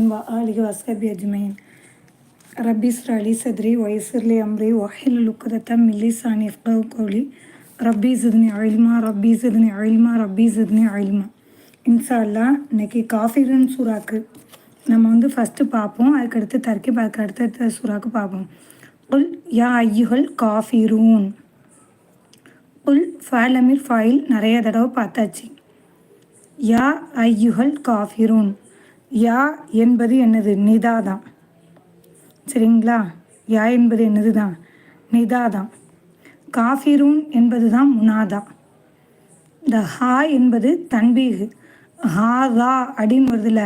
وآله وأصحابه أجمعين ربي اسرع لي صدري ويسر لي أمري واحلل عقدة من لساني يفقهوا قولي ரப்பி சிதுனி அழிமா ரப்பி சிதுனி அழிமா ரப்பி சிதுனி அழிமா இன்ஷா அல்லா இன்னைக்கு காஃபிரன் சூறாக்கு நம்ம வந்து ஃபஸ்ட்டு பார்ப்போம் அதுக்கடுத்து தர்க்கிப் அதுக்கு அடுத்த சூறாக்கு பார்ப்போம் உல் யா ஐயுகள் காஃபிரூன் உல் ஃபைல் அமீர் ஃபைல் நிறைய தடவை பார்த்தாச்சு யா ஐயுகள் காஃபிரூன் யா என்பது என்னது? நிதா தான் சரிங்களா? யா என்பது என்னது தான்? நிதா தான் காஃபிரூன் என்பது தான் முனாதா. இந்த ஹா என்பது தன்பீகு. ஹா அப்படின்னு வருதுல்ல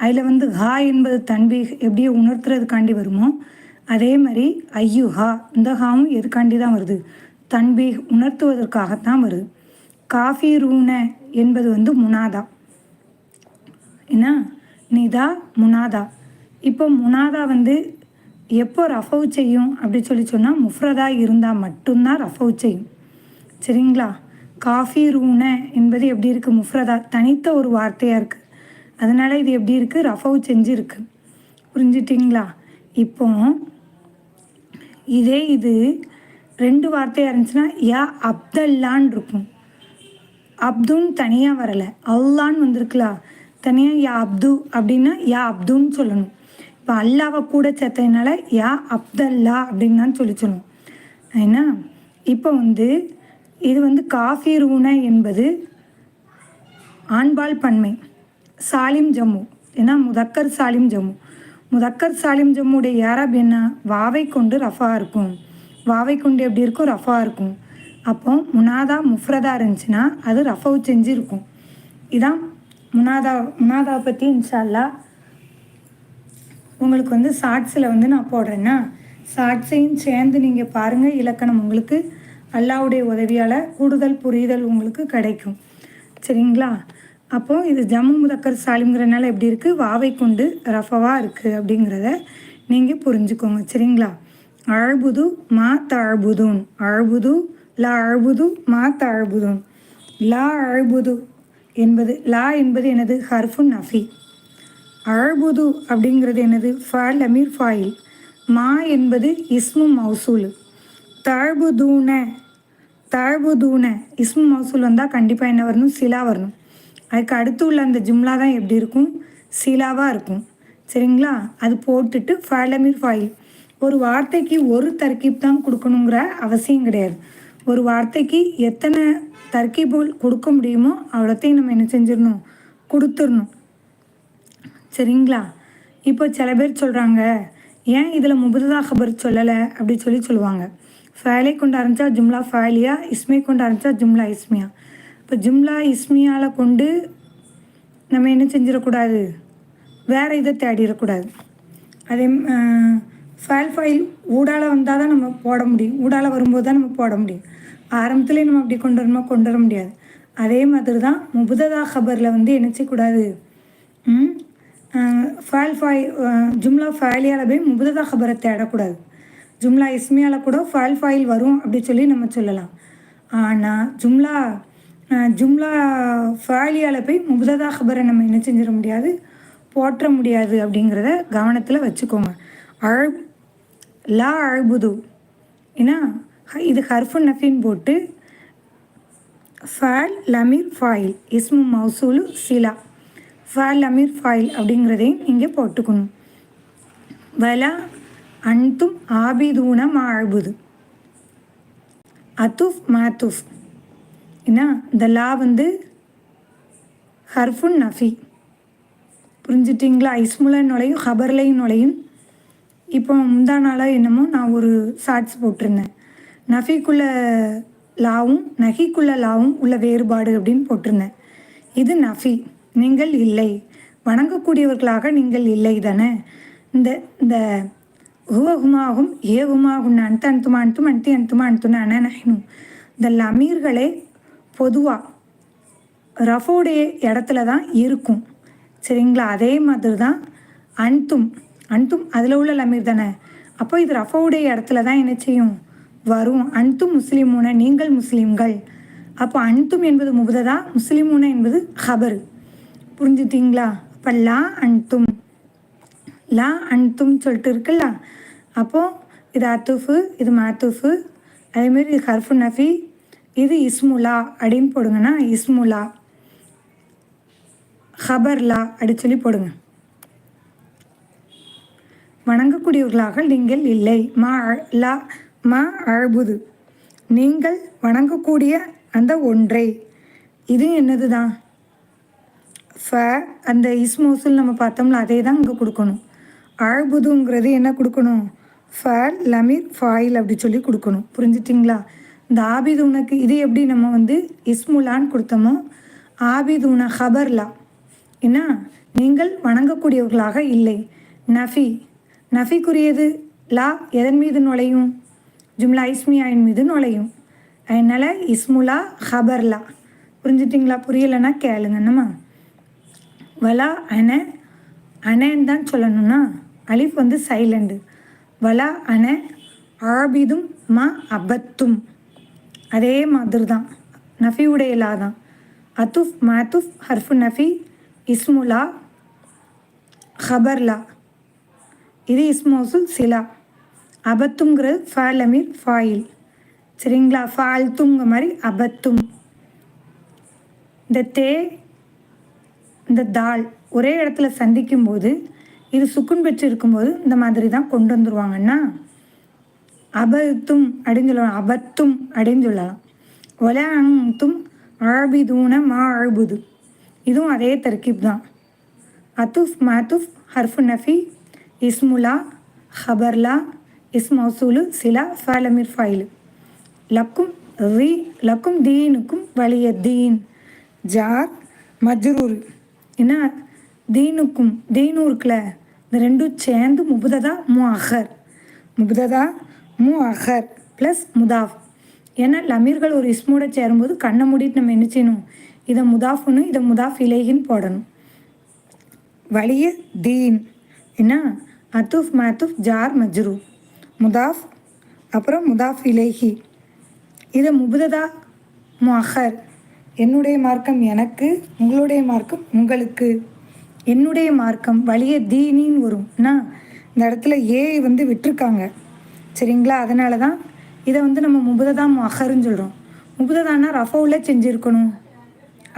அதில் வந்து ஹா என்பது தன்பீக் எப்படியே உணர்த்துறதுக்காண்டி வருமோ? அதே மாதிரி ஐயு ஹா இந்த ஹாவும் எதுக்காண்டி தான் வருது? தன்பீக் உணர்த்துவதற்காகத்தான் வருது. காஃபி ரூன என்பது வந்து முனாதா. என்ன? நிதா முனாதா. இப்போ முனாதா வந்து எப்போ ரஃபவு செய்யும் அப்படி சொல்லி சொன்னால் முஃப்ரதா இருந்தால் மட்டும்தான் ரஃபவு செய்யும். சரிங்களா? காஃபி ரூன என்பது எப்படி இருக்குது முஃப்ரதா? தனித்த ஒரு வார்த்தையாக இருக்குது அதனால் இது எப்படி இருக்குது ரஃபவு செஞ்சுருக்கு. புரிஞ்சிட்டிங்களா? இப்போ இதே இது ரெண்டு வார்த்தையாக இருந்துச்சுன்னா யா அப்தல்லான் இருக்கும். அப்துன்னு தனியாக வரலை. அல்லான்னு வந்திருக்கலாம் தனியாக யா அப்து அப்படின்னா யா அப்துன்னு சொல்லணும். இப்போ அல்லாவை கூட சேர்த்ததுனால யா அப்தல்லா அப்படின்னு தான் சொல்லி சொல்லணும். ஏன்னா இப்போ வந்து இது வந்து காஃபி ரூனை என்பது ஆண்பால் பன்மை. சாலிம் ஜம்மு. ஏன்னா முதக்கர் சாலிம் ஜம்மு. முதக்கர் சாலிம் ஜம்முடைய யாராப் என்ன? வாவை கொண்டு ரஃபா இருக்கும். வாவை கொண்டு எப்படி இருக்கும்? ரஃபா இருக்கும். அப்போ முனாதா முஃப்ரதா இருந்துச்சுன்னா அது ரஃபவு செஞ்சுருக்கும். இதான் முனாதா முனாதா பற்றி இன்ஷால்லா உங்களுக்கு வந்து ஷார்ட்ஸில் வந்து நான் போடுறேன்னா ஷார்ட்ஸையும் சேர்ந்து நீங்கள் பாருங்கள் இலக்கணம் உங்களுக்கு அல்லாவுடைய உதவியால் கூடுதல் புரிதல் உங்களுக்கு கிடைக்கும். சரிங்களா? அப்போது இது ஜம்மு முதக்கர் சாலிங்கிறனால எப்படி இருக்குது வாவை கொண்டு ரஃபவாக இருக்குது அப்படிங்கிறத நீங்கள் புரிஞ்சுக்கோங்க. சரிங்களா? அழுபுது மா தாழ்புதுன். அழுபுது லா அழுபுது மா தாழ்புதுன். லா அழுபுது என்பது லா என்பது எனது ஹர்ஃபுன் நஃபி. அழபுது அப்படிங்கிறது என்னது ஃபால் அமீர் ஃபாயில். மா என்பது இஸ்மு மௌசூல். தாழ்புதூன தாழ்புதூன. இஸ்மு மௌசூல் வந்தால் கண்டிப்பாக என்ன வரணும்? சிலா வரணும். அதுக்கு அடுத்து உள்ள அந்த ஜும்லா தான் எப்படி இருக்கும்? சிலாவாக இருக்கும். சரிங்களா? அது போட்டுட்டு ஃபால் ஃபாயில். ஒரு வார்த்தைக்கு ஒரு தர்க்கீப் தான் கொடுக்கணுங்கிற அவசியம் கிடையாது. ஒரு வார்த்தைக்கு எத்தனை தர்க்கிபோல் கொடுக்க முடியுமோ அவ்வளோத்தையும் நம்ம என்ன செஞ்சிடணும்? கொடுத்துடணும். சரிங்களா? இப்போ சில பேர் சொல்கிறாங்க ஏன் இதில் முபுதா ஹபர் சொல்லலை? அப்படி சொல்லி சொல்லுவாங்க. ஃபேலை கொண்டு ஆரம்பித்தா ஜும்லா ஃபேலியா? இஸ்மை கொண்டு ஆரம்பித்தா ஜும்லா இஸ்மியா? இப்போ ஜும்லா இஸ்மியாவில் கொண்டு நம்ம என்ன செஞ்சிடக்கூடாது? வேறு இதை தேடிடக்கூடாது. அதே ஃபைல் ஃபைல் ஊடால வந்தால் தான் நம்ம போட முடியும். ஊடால வரும்போது தான் நம்ம போட முடியும். ஆரம்பத்துலேயே நம்ம அப்படி கொண்டு வரணுமா? கொண்டு வர முடியாது. அதே மாதிரி தான் முபுததா ஹபரில் வந்து என்ன செய்யக்கூடாது ஃபேல் ஃபாய் ஜும்லா ஃபேலியால் போய் முபுததா ஹபரை தேடக்கூடாது. ஜும்லா இஸ்மியால் கூட ஃபேல் ஃபாயில் வரும் அப்படி சொல்லி நம்ம சொல்லலாம். ஆனால் ஜும்லா ஜும்லா ஃபேலியால் போய் முபுததா ஹபரை நம்ம என்ன செஞ்சிட முடியாது போற்ற முடியாது அப்படிங்கிறத கவனத்தில் வச்சுக்கோங்க. அழ லா அழுபுது. ஏன்னா இது ஹர்ஃபுன் நஃபின் போட்டு ஃபால் லமீர் ஃபாயில். இஸ்மு மௌசூலு சிலா. ஃபால் லமீர் ஃபாயில் அப்படிங்கிறதையும் இங்கே போட்டுக்கணும். வலா அன்தும் ஆபிதூன மாழ்புது அத்துஃப் மாத்துஃப். ஏன்னா இந்த லா வந்து ஹர்ஃபுன் நஃபி. புரிஞ்சிட்டிங்களா? இஸ்முல நுழையும் ஹபர்லையும் நுழையும். இப்போ முந்தா நாளாக என்னமோ நான் ஒரு ஷார்ட்ஸ் போட்டிருந்தேன். நஃபிக்குள்ள லாவும் நகிக்குள்ள லாவும் உள்ள வேறுபாடு அப்படின்னு போட்டிருந்தேன். இது நஃபி நீங்கள் இல்லை. வணங்கக்கூடியவர்களாக நீங்கள் இல்லை தானே? இந்த இந்த ஹுவகுமாகும் ஏகுமாகும் அன்த்து அன்துமா அன்தும் அன்டி அன்துமா அன்துனா அனநஹினும் இந்த லமீர்களே பொதுவாக ரஃபோடைய இடத்துல தான் இருக்கும். சரிங்களா? அதே மாதிரி தான் அன்த்தும் அன்த்தும் அதில் உள்ள லமீர் தானே? அப்போ இது ரஃபோடைய இடத்துல தான் என்ன செய்யும்? வரும். அன்தும் முஸ்லீமுன நீங்கள் முஸ்லீம்கள். அப்போ அன்தும் என்பது முபததா? முஸ்லீமுன என்பது ஹபர் புரிஞ்சுட்டிங்களா? அப்போ லா அன்தும். லா அன்தும் சொல்லிட்டு இருக்குல்ல? அப்போது இது அத்துஃபு இது மாத்துஃபு. அதேமாரி இது ஹர்ஃபு நஃபி. இது இஸ்முலா அப்படின்னு போடுங்கன்னா இஸ்முலா ஹபர்லா அப்படி சொல்லி போடுங்க. வணங்கக்கூடியவர்களாக நீங்கள் இல்லை. மா லா மா அழுபுது நீங்கள் வணங்கக்கூடிய அந்த ஒன்றே. இது என்னது தான் ஃப அந்த இஸ்மோசில் நம்ம பார்த்தோம்ல அதே தான் இங்கே கொடுக்கணும். அழுபுதுங்கிறது என்ன கொடுக்கணும்? ஃப லமீர் ஃபாயில் அப்படி சொல்லி கொடுக்கணும். புரிஞ்சிட்டிங்களா? இந்த ஆபிதுனக்கு இது எப்படி நம்ம வந்து இஸ்முலான்னு கொடுத்தோமோ ஆபிதுன ஹபர்லா. என்ன? நீங்கள் வணங்கக்கூடியவர்களாக இல்லை. நஃபி. நஃபிக்குரியது லா எதன் மீது நுழையும்? ஜும்லா இஸ்மியாயின் மீது நுழையும். அதனால் இஸ்முலா ஹபர்லா. புரிஞ்சிட்டிங்களா? புரியலைன்னா கேளுங்க. என்னம்மா? வலா அன அனேன்னு தான் சொல்லணும்னா அலிஃப் வந்து சைலண்டு வலா அன ஆபிதும் மா அபத்தும். அதே மாதிரி தான் நஃபி உடையலா தான். அத்துஃப் மாத்துஃப் ஹர்ஃபு நஃபி இஸ்முலா ஹபர்லா. இது இஸ்மோசு சிலா. அபத்துங்கிறது ஃபாலமீர் ஃபாயில். சரிங்களா? ஃபால்த்துங்க மாதிரி அபத்தும். இந்த தே இந்த தால் ஒரே இடத்துல சந்திக்கும் போது இது சுக்குன் பெற்று இருக்கும்போது இந்த மாதிரி தான் கொண்டு வந்துருவாங்கன்னா அபத்தும் அப்படின்னு சொல்லலாம். அபத்தும் அப்படின்னு சொல்லலாம். ஒல அங்தும் ஆபிதூன மா அழுபுது இதுவும் அதே தர்கிப் தான். அத்துஃப் மாத்துஃப் ஹர்ஃபு நஃபி இஸ்முலா ஹபர்லா இஸ்மௌசூலு சிலா ஃபாலமிர் ஃபைலு. லக்கும் ரி லக்கும் தீனுக்கும் வலிய தீன். ஜார் மஜ்ரூர். என்ன தீனுக்கும் தீனும் இருக்குல்ல இந்த ரெண்டும் சேர்ந்து முபுததா மு அஹர் முபுததா மு அஹர் ப்ளஸ் முதாஃப். ஏன்னா லமீர்கள் ஒரு இஸ்மோட சேரும்போது கண்ணை மூடிட்டு நம்ம என்ன செய்யணும்? இதை முதாஃப்னு இதை முதாஃப் இலேகின்னு போடணும். வலிய தீன். என்ன அத்துஃப் மாத்துஃப் ஜார் மஜ்ரூர் முதாஃப் அப்புறம் முதாஃப் இலேஹி. இது முபுததா முஹர் என்னுடைய மார்க்கம் எனக்கு உங்களுடைய மார்க்கம் உங்களுக்கு. என்னுடைய மார்க்கம் வலிய தீனின்னு வரும். இந்த இடத்துல ஏ வந்து விட்டுருக்காங்க. சரிங்களா? அதனால தான் இதை வந்து நம்ம முபுததா முஹர்ன்னு சொல்கிறோம் முபுததானா ரஃபவுல செஞ்சுருக்கணும்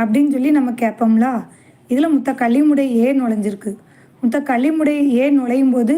அப்படின்னு சொல்லி நம்ம கேட்போம்ல? இதில் முத்த களிமுடை ஏ நுழைஞ்சிருக்கு. முத்த களிமுடை ஏ நுழையும் போது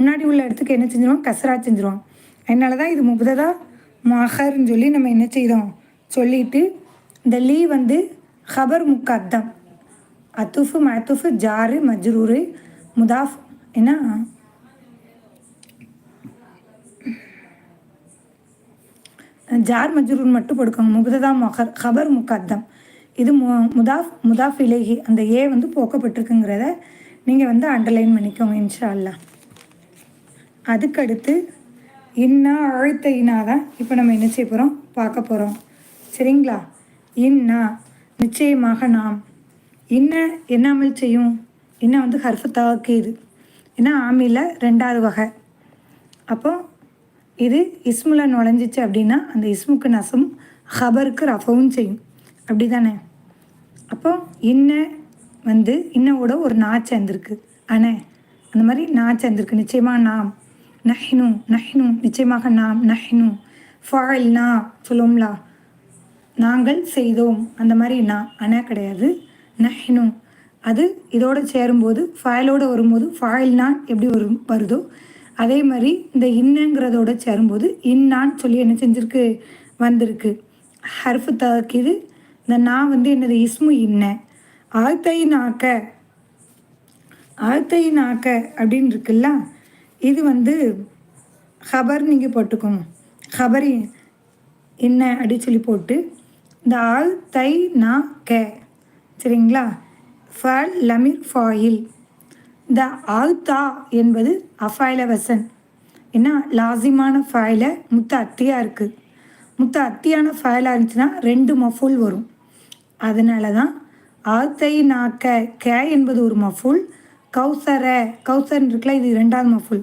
முன்னாடி உள்ள இடத்துக்கு என்ன செஞ்சிருவோம்? கசரா செஞ்சிருவோம். அதனால தான் இது முபததா மஹர்னு சொல்லி நம்ம என்ன செய்தோம்? சொல்லிட்டு இந்த லீ வந்து ஹபர் முக்கத்தம் அத்துஃபு மத்துஃபு ஜாரு மஜ்ரூரு முதாஃப். என்ன ஜார் மஜ்ரூர் மட்டும் போடுக்கோங்க முபததா மொஹர் ஹபர் முக்கத்தம் இது மு முதாஃப் முதாஃப் இலேஹி. அந்த ஏ வந்து போக்கப்பட்டிருக்குங்கிறத நீங்கள் வந்து அண்டர்லைன் பண்ணிக்கோங்க இன்ஷா அல்லா அதுக்கடுத்து இன்னா அழுத்த இனா தான் இப்போ நம்ம என்ன செய்ய போகிறோம் பார்க்க போகிறோம் சரிங்களா? இன்னா நிச்சயமாக நாம். இன்ன என்ன அமல் செய்யும்? இன்ன வந்து ஹர்ஃபு தாக்கீது ஏன்னா ஆமியில் ரெண்டாவது வகை. அப்போ இது இஸ்முல நுழைஞ்சிச்சு அப்படின்னா அந்த இஸ்முக்கு நசம் ஹபருக்கு ரஃபவும் செய்யும். அப்படி தானே அப்போ இன்ன வந்து இன்னவோட ஒரு நா சேர்ந்துருக்கு. அண்ணே அந்த மாதிரி நா சேர்ந்துருக்கு. நிச்சயமாக நாம். நஹ்னு நஹ்னு நிச்சயமாக நாம் நஹ்னு. ஃபாயில்னா சொல்லுவோம்லா நாங்கள் செய்தோம். அந்த மாதிரி நான் அண்ணா கிடையாது. நஹ்னு. அது இதோடு சேரும்போது ஃபைலோட வரும்போது ஃபாயில்னான் எப்படி வரும் வருதோ அதே மாதிரி இந்த இன்னங்கிறதோட சேரும்போது இன்னான்னு சொல்லி என்ன செஞ்சுருக்கு? வந்திருக்கு. ஹர்ஃபு தாக்கிது. இந்த நான் வந்து என்னது? இஸ்மு இன்ன. ஆழ்த்தை நாக்க ஆழ்த்தை நாக்க அப்படின்னு இருக்குல்ல இது வந்து ஹபர் நீங்கள் போட்டுக்கோங்க ஹபரி என்ன அப்படி சொல்லி போட்டு இந்த ஆள் தை நா கே சரிங்களா? ஃபல் லமிர் ஃபாயில். இந்த ஆல்தா என்பது அஃபாயில வசன். என்ன? லாசிமான ஃபாயில முத்த அத்தியாக இருக்குது முத்த அத்தியான ஃபைலாக இருந்துச்சுன்னா ரெண்டு மஃபூல் வரும். அதனால தான் ஆழ்தை நா கே கே என்பது ஒரு மஃபூல் கௌசர கௌசர் இருக்குல்ல இது ரெண்டாவது மஃபுல்.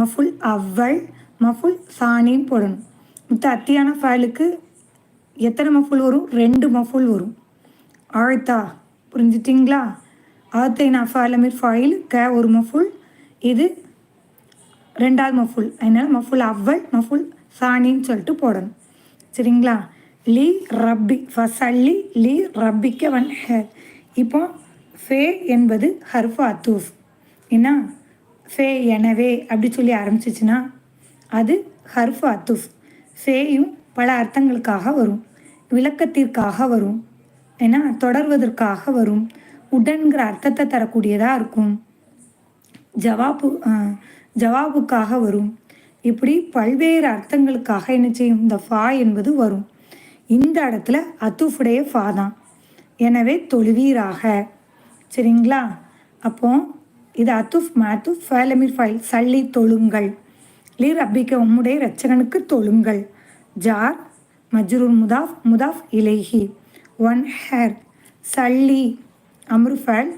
மஃபுல் அவ்வள் மஃபுல் சாணின்னு போடணும். மற்ற அத்தியான ஃபைலுக்கு எத்தனை மஃபுல் வரும்? ரெண்டு மஃபுல் வரும். ஆழ்த்தா புரிஞ்சிட்டிங்களா? ஆத்தை நான் ஃபைலமிர் ஃபைல் க ஒரு மஃபுல். இது ரெண்டாவது மஃபுல். அதனால் மஃபுல் அவ்வல் மஃபுல் சாணின்னு சொல்லிட்டு போடணும். சரிங்களா? லீ ரப்பி ஃபசல்லி லீ ரப்பிக்க வன் ஹேர் இப்போ ஃபே என்பது ஹர்ஃபு அத்தூஃப் என்ன ஃபே எனவே அப்படி சொல்லி ஆரம்பிச்சிச்சுன்னா அது ஹர்ஃபு அத்துஃப் ஃபேயும் பல அர்த்தங்களுக்காக வரும். விளக்கத்திற்காக வரும். ஏன்னா தொடர்வதற்காக வரும். உடன்கிற அர்த்தத்தை தரக்கூடியதாக இருக்கும். ஜவாபு ஜவாபுக்காக வரும். இப்படி பல்வேறு அர்த்தங்களுக்காக என்ன செய்யும்? இந்த ஃபா என்பது வரும். இந்த இடத்துல அத்துஃபுடைய ஃபா தான். எனவே தொழுவீராக. சரிங்களா? அப்போ இது அத்துஃப் மேத்துஃப் ஃபேலமிர் ஃபைல். சல்லி தொழுங்கள். லீர் அப்பிக்க உம்முடைய ரச்சகனுக்கு தொழுங்கள். ஜார் மஜ்ரூர் முதாஃப் முதாஃப் இலேஹி. ஒன் ஹேர். சல்லி. அம்ருஃபேல்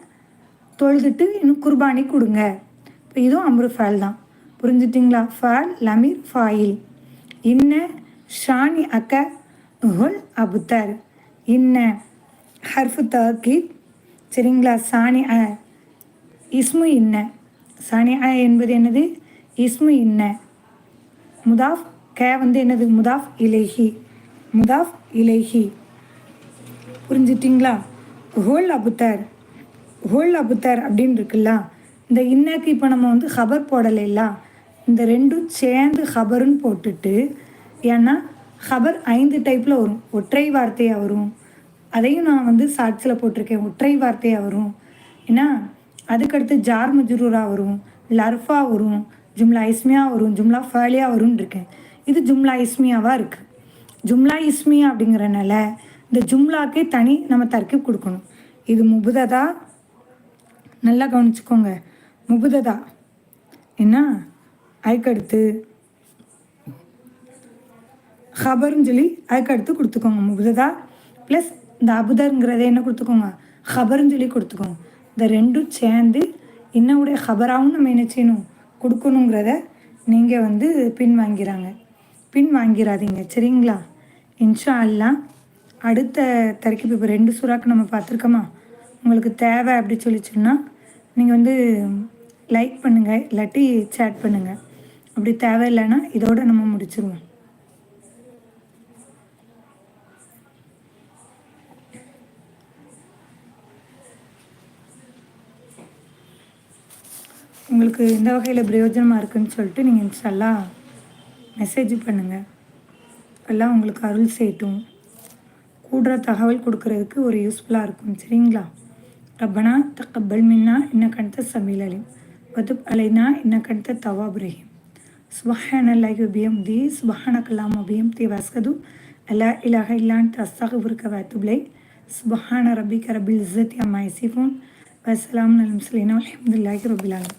தொழுதுட்டு இன்னும் குர்பானி கொடுங்க. இப்போ இதுவும் அம்ருஃபேல் தான். புரிஞ்சுட்டிங்களா? ஃபேல் லமீர் ஃபாயில் இன்ன ஷானி அக்க ஹுல் அபுத்தர். இன்ன ஹர்ஃபு தகீத் சரிங்களா? சாணி அ இஸ்மு இன்ன. சாணி அ என்பது என்னது? இஸ்மு இன்ன. முதாஃப் கே வந்து என்னது? முதாஃப் இலேஹி. முதாஃப் இலேஹி. புரிஞ்சிட்டிங்களா? ஹோல் அபுத்தர். ஹோல் அபுத்தர் அப்படின்னு இருக்குல்ல? இந்த இன்னக்கு இப்போ நம்ம வந்து ஹபர் போடலைல்ல? இந்த ரெண்டும் சேர்ந்து ஹபருன்னு போட்டுட்டு ஏன்னா ஹபர் ஐந்து டைப்பில் வரும். ஒற்றை வார்த்தையாக வரும். அதையும் நான் வந்து சாட்சியில் போட்டிருக்கேன். ஒற்றை வார்த்தையாக வரும் ஏன்னா அதுக்கடுத்து ஜார் மஜ்ரூராக வரும் லர்ஃபா வரும் ஜும்லா இஸ்மியா வரும் ஜும்லா ஃபாலியா வரும்னு இருக்கேன். இது ஜும்லா இஸ்மியாவாக இருக்குது ஜும்லா இஸ்மியா அப்படிங்கிறனால இந்த ஜும்லாக்கே தனி நம்ம தர்க்கீப் கொடுக்கணும். இது முபுததா? நல்லா கவனிச்சுக்கோங்க. முபுததா. என்ன அதுக்கடுத்து ஹபர்னு சொல்லி அதுக்கடுத்து கொடுத்துக்கோங்க. முபுததா ப்ளஸ் இந்த அபுதருங்கிறத என்ன கொடுத்துக்கோங்க? ஹபர்னு சொல்லி கொடுத்துக்கோங்க. இந்த ரெண்டும் சேர்ந்து என்னுடைய ஹபராகவும் நம்ம என்ன செய்யணும்? கொடுக்கணுங்கிறத நீங்கள் வந்து பின் வாங்கிறாங்க பின் வாங்கிடாதீங்க சரிங்களா? இன்ஷா அல்லா அடுத்த தரைக்கு இப்போ ரெண்டு சுறாக்கு நம்ம பார்த்துருக்கோமா? உங்களுக்கு தேவை அப்படி சொல்லி சொன்னால் நீங்கள் வந்து லைக் பண்ணுங்கள் இல்லாட்டி சேட் பண்ணுங்கள் அப்படி தேவையில்லைன்னா இதோடு நம்ம முடிச்சிருவோம். உங்களுக்கு எந்த வகையில் பிரயோஜனமாக இருக்குதுன்னு சொல்லிட்டு நீங்கள் இன்ஷால்லாம் மெசேஜ் பண்ணுங்கள் எல்லாம் உங்களுக்கு அருள் சேட்டும். கூடுற தகவல் கொடுக்கறதுக்கு ஒரு யூஸ்ஃபுல்லாக இருக்கும். சரிங்களா? ரப்பனா தக்கப்பல் மின்னா இன்ன கண்ட சமீல் அலிம். வதுப் அலைனா இன்ன கண்ட தவாப் ரஹீம். சுபஹான அல்லாஹி உபியம் தி சுபஹான கலாம் உபியம் தி வஸ்கது. அல்லா இலாக இல்லான் தஸ்தாகுபுருக்க வாத்துப்லை சுபஹான ரபிக ரபில் இஸ்ஸத் அம்மா இசிஃபோன் வசலாம் அல் முஸ்லீன் அலமதுல்லாஹி ரபிலாலும்